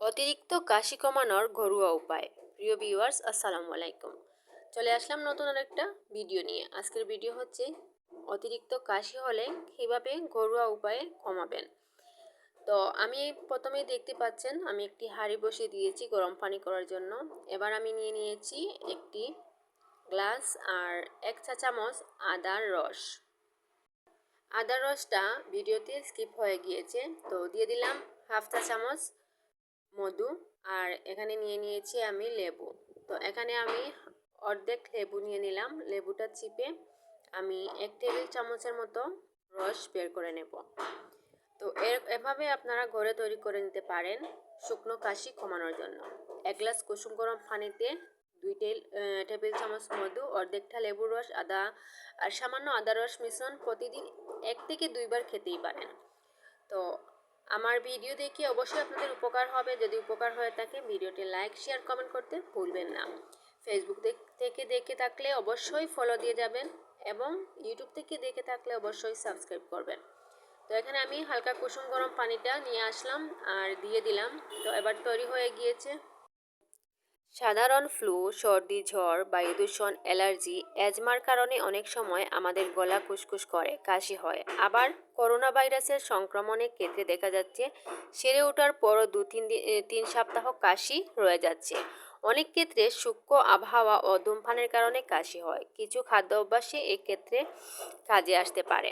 অতিরিক্ত কাশি কমানোর ঘরোয়া উপায়। প্রিয় ভিউয়ার্স আসসালামু আলাইকুম। চলে আসলাম নতুন আর একটা ভিডিও নিয়ে। আজকের ভিডিও হচ্ছে, অতিরিক্ত কাশি হলে কীভাবে ঘরোয়া উপায়ে কমাবেন? তো আমি প্রথমেই দেখতে পাচ্ছেন, আমি একটি হাঁড়ি বসিয়ে দিয়েছি গরম পানি করার জন্য। এবার আমি নিয়ে নিয়েছি একটি গ্লাস আর এক চা চামচ আদার রস। আদার রসটা ভিডিওতে স্কিপ হয়ে গিয়েছে। তো দিয়ে দিলাম হাফ চা চামচ মধু আর এখানে নিয়ে নিয়েছি আমি লেবু। তো এখানে আমি অর্ধেক লেবু নিয়ে নিলাম। লেবুটা চিপে আমি এক টেবিল চামচের মতো রস বের করে নেব। তো এর, এভাবে আপনারা ঘরে তৈরি করে নিতে পারেন শুকনো কাশি কমানোর জন্য। এক গ্লাস কুসুম গরম পানিতে দুই টেবিল চামচ মধু, অর্ধেকটা লেবুর রস, আদা আর সামান্য আদা রস মিশ্রণ প্রতিদিন এক থেকে দুইবার খেতেই পারেন। আমার ভিডিও দেখে অবশ্যই আপনাদের উপকার হবে। যদি উপকার হয়ে থাকে ভিডিওটি লাইক, শেয়ার, কমেন্ট করতে ভুলবেন না। ফেসবুক থেকে দেখে থাকলে অবশ্যই ফলো দিয়ে যাবেন এবং ইউটিউব থেকে দেখে থাকলে অবশ্যই সাবস্ক্রাইব করবেন। তো এখানে আমি হালকা কুসুম গরম পানিটা নিয়ে আসলাম আর দিয়ে দিলাম। তো এবার তৈরি হয়ে গিয়েছে সাধারণ ফ্লু, সর্দি ঝড় বায়ু দূষণ অ্যালার্জি, অ্যাজমার কারণে অনেক সময় আমাদের গলা কুসকুস করে, কাশি হয়। আবার করোনা ভাইরাসের সংক্রমণের ক্ষেত্রে দেখা যাচ্ছে, সেরে ওঠার পরও দু তিন দিন তিন সপ্তাহ কাশি রয়ে যাচ্ছে। অনেক ক্ষেত্রে সূক্ষ্ম আবহাওয়া ও ধূমপানের কারণে কাশি হয়। কিছু খাদ্য অভ্যাসে এক্ষেত্রে কাজে আসতে পারে।